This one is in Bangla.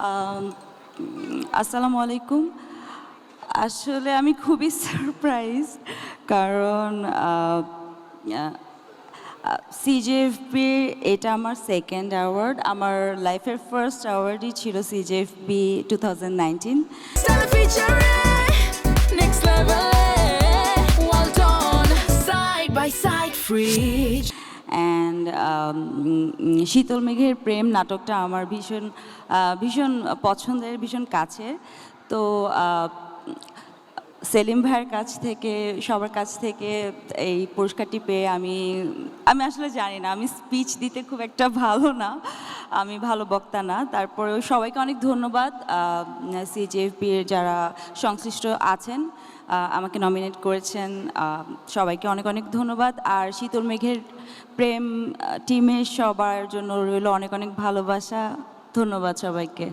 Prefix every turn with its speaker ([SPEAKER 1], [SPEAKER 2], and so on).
[SPEAKER 1] উম, আসসালামু আলাইকুম আসলে আমি খুবই সারপ্রাইজ কারণ সিজেএফপি এটা আমার সেকেন্ড অ্যাওয়ার্ড আমার লাইফের ফার্স্ট অ্যাওয়ার্ডই ছিল CJFP two thousand nineteen
[SPEAKER 2] next level. Well done, side by side, free.
[SPEAKER 1] শীতল মেঘের প্রেম নাটকটা আমার ভীষণ ভীষণ পছন্দের, ভীষণ কাছের। তো সেলিম ভাইয়ের কাছ থেকে, সবার কাছ থেকে এই পুরস্কারটি পেয়ে আমি আমি আসলে জানি না, আমি স্পিচ দিতে খুব একটা ভালো না, আমি ভালো বক্তা না। তারপরেও সবাইকে অনেক ধন্যবাদ সিজিএফপির যারা সংশ্লিষ্ট আছেন। আমাকে নমিনেট করেছেন। সবাইকে অনেক অনেক ধন্যবাদ। আর শীতল মেঘের প্রেম টিমের সবার জন্য রইল অনেক অনেক ভালোবাসা। ধন্যবাদ সবাইকে।